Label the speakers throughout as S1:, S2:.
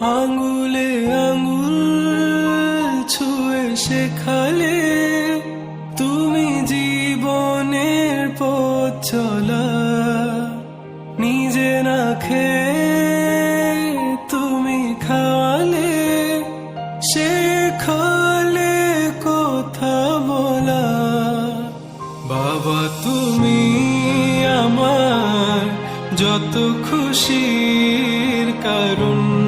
S1: আঙ্গুলে আঙ্গুল ছুঁয়ে শেখালে তুমি জীবনের পথ চলা। নিজে না খেয়ে তুমি খাওয়ালে, শেখালে কথা বলা। বাবা তুমি আমার যত খুশির কারণ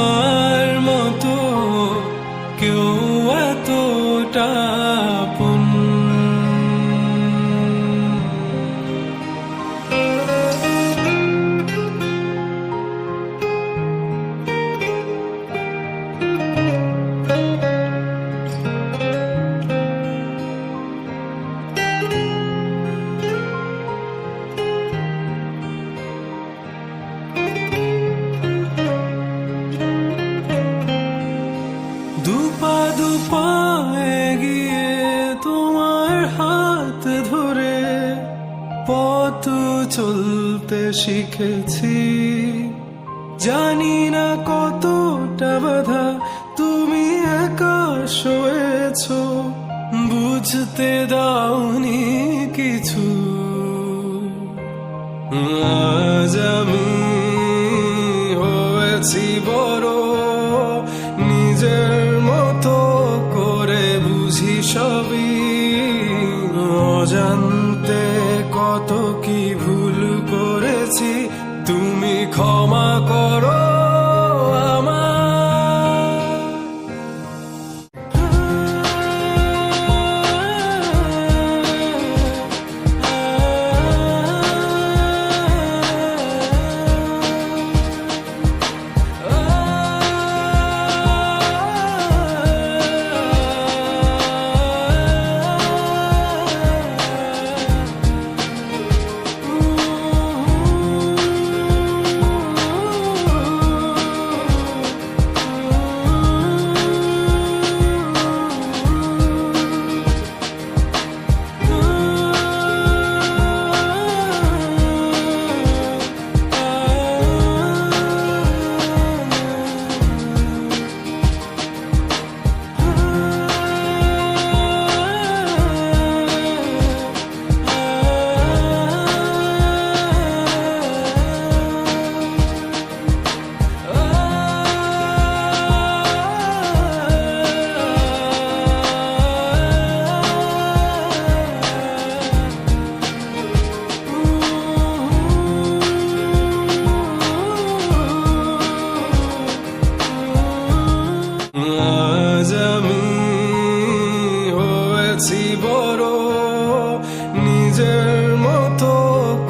S1: তোমার হাত ধরে শিখেছি। জানি না কতটা বাধা তুমি একা শোয়েছ বুঝতে দাওনি কিছু। আজ আমি হয়েছি বড় কি ভুল করেছি তুমি ক্ষমা করো। হয়েছি বড়, নিজের মতো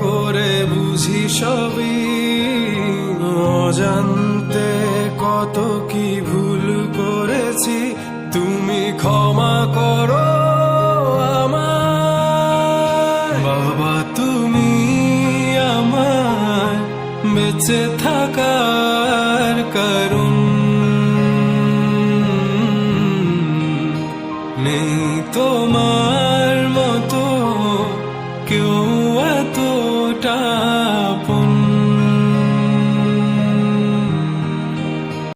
S1: করে বুঝি সবই। অজান্তে কত কি ভুল করেছি, তুমি ক্ষমা করো আমার। বাবা, তুমি আমার, বেঁচে থাকার তোমার